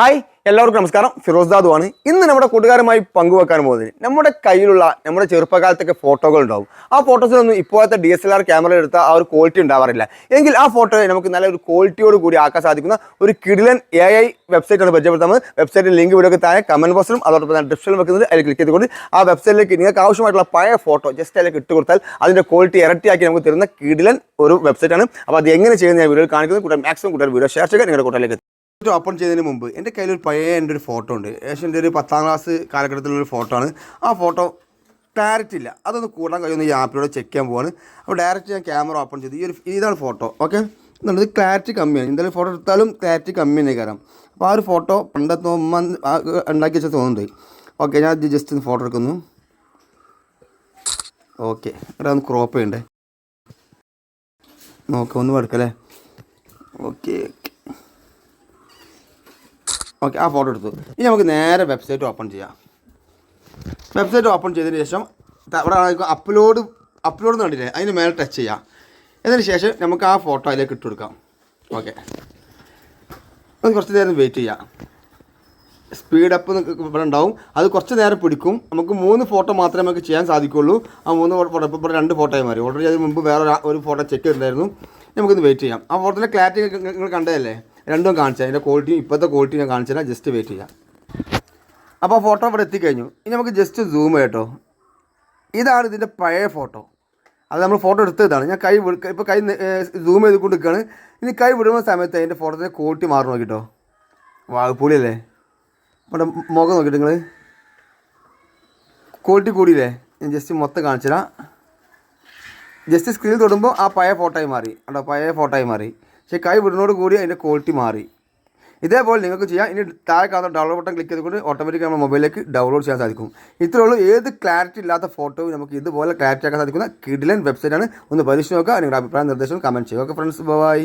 Hi എല്ലാവർക്കും നമസ്കാരം. ഫിറോസ് ദാദു ആണ് ഇന്ന് നമ്മുടെ കൂട്ടുകാരുമായി പങ്കുവെക്കാൻ പോകുന്നത് നമ്മുടെ കയ്യിലുള്ള നമ്മുടെ ചെറുപ്പകാലത്തൊക്കെ ഫോട്ടോകൾ ഉണ്ടാവും. ആ ഫോട്ടോസിലൊന്നും ഇപ്പോഴത്തെ D S L R camera എടുത്ത ആ ഒരു ക്വാളിറ്റി ഉണ്ടാവാറില്ല. എങ്കിൽ ആ ഫോട്ടോയെ നമുക്ക് നല്ല ഒരു ക്വാളിറ്റിയോട് കൂടി ആക്കാൻ സാധിക്കുന്ന ഒരു കിടിലൻ എ ഐ വെബ്സൈറ്റ് ആണ് പരിചയപ്പെടുത്തുന്നത് വെബ്സൈറ്റിൽ ലിങ്ക് വീഡിയോ താഴെ കമന്റ് ബോക്സിലും അതോടൊപ്പം തന്നെ ഡിസ്ക്രിപ്ഷനിൽ വെക്കുന്നത് അതിൽ ക്ലിക്ക് ചെയ്തുകൊണ്ട് ആ വെബ്സൈറ്റിലേക്ക് നിങ്ങൾക്ക് ആവശ്യമായിട്ടുള്ള പഴയ ഫോട്ടോ ജസ്റ്റ് അതിലേക്ക് ഇട്ട് കൊടുത്താൽ അതിന്റെ ക്വാളിറ്റി ഇരട്ടിയാക്കി നമുക്ക് തരുന്ന കിടിലൻ ഒരു വെബ്സൈറ്റാണ് അപ്പോൾ അത് എങ്ങനെ ചെയ്യുന്ന ഞാൻ വീഡിയോയിൽ കാണിക്കുന്നത് കൂടുതൽ മാക്സിമം കൂടുതൽ വീഡിയോ ഷെയർ ചെയ്യുക. നിങ്ങളുടെ കൂട്ടിലേക്ക് ഫോട്ടോ ഓപ്പൺ ചെയ്തതിന് മുമ്പ് എന്റെ കയ്യിൽ ഒരു പഴയ എന്റെ ഒരു ഫോട്ടോ ഉണ്ട്. ഏകദേശം എന്റെ ഒരു പത്താം ക്ലാസ് കാലഘട്ടത്തിലുള്ള ഒരു ഫോട്ടോ ആണ്. ആ ഫോട്ടോ ക്ലാരിറ്റി ഇല്ല. അതൊന്ന് കൂടാൻ കഴിയുന്ന ഈ ആപ്പിലൂടെ ചെക്ക് ചെയ്യാൻ പോവാണ്. അപ്പോൾ ഡയറക്റ്റ് ഞാൻ ക്യാമറ ഓപ്പൺ ചെയ്തു. ഈ ഒരു ഇതാണ് ഫോട്ടോ ഓക്കെ എന്നുള്ളത് ക്ലാരിറ്റി കമ്മിയാണ്. എന്തായാലും ഫോട്ടോ എടുത്താലും ക്ലാരിറ്റി കമ്മി തന്നെ കാരണം അപ്പോൾ ആ ഒരു ഫോട്ടോ പണ്ടത്തെ ഉണ്ടാക്കി വെച്ചാൽ തോന്നുന്നുണ്ട്. ഓക്കെ ഞാൻ ജസ്റ്റ് ഒന്ന് ഫോട്ടോ എടുക്കുന്നു. ഓക്കെ ഇവിടെ ഒന്ന് ക്രോപ്പ് ചെയ്യണ്ടേ? നോക്കാം ഒന്ന് എടുക്കല്ലേ ഓക്കെ ഓക്കെ ആ ഫോട്ടോ എടുത്തു. ഇനി നമുക്ക് നേരെ വെബ്സൈറ്റ് ഓപ്പൺ ചെയ്യാം. വെബ്സൈറ്റ് ഓപ്പൺ ചെയ്തതിന് ശേഷം അവിടെ അപ്ലോഡ് അപ്ലോഡ് എന്ന് കണ്ടില്ലേ? അതിന് മേലെ ടച്ച് ചെയ്യാം. അതിന് ശേഷം നമുക്ക് ആ ഫോട്ടോ അതിലേക്ക് ഇട്ട് കൊടുക്കാം. ഓക്കെ അത് കുറച്ച് നേരം വെയിറ്റ് ചെയ്യാം. സ്പീഡ് അപ്പ് ഇവിടെ ഉണ്ടാവും. അത് കുറച്ച് നേരം പിടിക്കും. നമുക്ക് മൂന്ന് ഫോട്ടോ മാത്രമേ നമുക്ക് ചെയ്യാൻ സാധിക്കുള്ളൂ. ആ മൂന്ന് ഫോട്ടോ ഇപ്പോൾ ഇവിടെ രണ്ട് ഫോട്ടോയായി മാറി. ഓൾറെഡി അതിന് മുമ്പ് വേറെ ഒരു ഫോട്ടോ ചെക്ക് ചെയ്തിട്ടുണ്ടായിരുന്നു. നമുക്കൊന്ന് വെയിറ്റ് ചെയ്യാം. ആ ഫോട്ടോയിലെ ക്ലാരിറ്റി നിങ്ങൾ കണ്ടതല്ലേ? രണ്ടും കാണിച്ചാൽ അതിന്റെ ക്വാളിറ്റി ഇപ്പോഴത്തെ ക്വാളിറ്റി ഞാൻ കാണിച്ചാൽ ജസ്റ്റ് വെയിറ്റ് ചെയ്യാം. അപ്പോൾ ഫോട്ടോ ഇവിടെ എത്തിക്കഴിഞ്ഞു. ഇനി നമുക്ക് ജസ്റ്റ് സൂം കേട്ടോ. ഇതാണ് ഇതിന്റെ പഴയ ഫോട്ടോ അത് നമ്മൾ ഫോട്ടോ എടുത്തതാണ്. ഞാൻ കൈ ഇപ്പോൾ കൈ സൂം ചെയ്ത് കൊണ്ട് നിൽക്കുകയാണ് ഇനി കൈ വിടുന്ന സമയത്ത് അതിന്റെ ഫോട്ടോത്തിന്റെ ക്വാളിറ്റി മാറി നോക്കിട്ടോ. വാഗപ്പൂളിയല്ലേ ഇവിടെ മുഖം നോക്കിയിട്ട് നിങ്ങൾ ക്വാളിറ്റി കൂടിയില്ലേ? ഞാൻ ജസ്റ്റ് മൊത്തം കാണിച്ചുതരാം ജസ്റ്റ് സ്ക്രീനിൽ തൊടുമ്പോൾ ആ പഴയ ഫോട്ടോയായി മാറി. കേട്ടോ പഴയ ഫോട്ടോയായി മാറി. പക്ഷേ കൈ വിടുന്നതോട് കൂടി അതിന്റെ ക്വാളിറ്റി മാറി. ഇതേപോലെ നിങ്ങൾക്ക് ചെയ്യാം. ഇനി താഴെ കാണുന്ന ഡൗൺലോഡ് ബട്ടൺ ക്ലിക്ക് ചെയ്തുകൊണ്ട് ഓട്ടോമാറ്റിക് നമ്മുടെ മൊബൈലിലേക്ക് ഡൗൺലോഡ് ചെയ്യാൻ സാധിക്കും. ഇത്രയേ ഉള്ളൂ. ഏത് ക്ലാരിറ്റി ഇല്ലാത്ത ഫോട്ടോ നമുക്ക് ഇതുപോലെ ക്ലാരിറ്റി ആക്കാൻ സാധിക്കുന്ന കിഡിലൻ വെബ്സൈറ്റാണ് ഒന്ന് പരീക്ഷിച്ച് നോക്കുക. നിങ്ങളുടെ അഭിപ്രായ നിർദ്ദേശം കമന്റ് ചെയ്യുക. Okay friends bye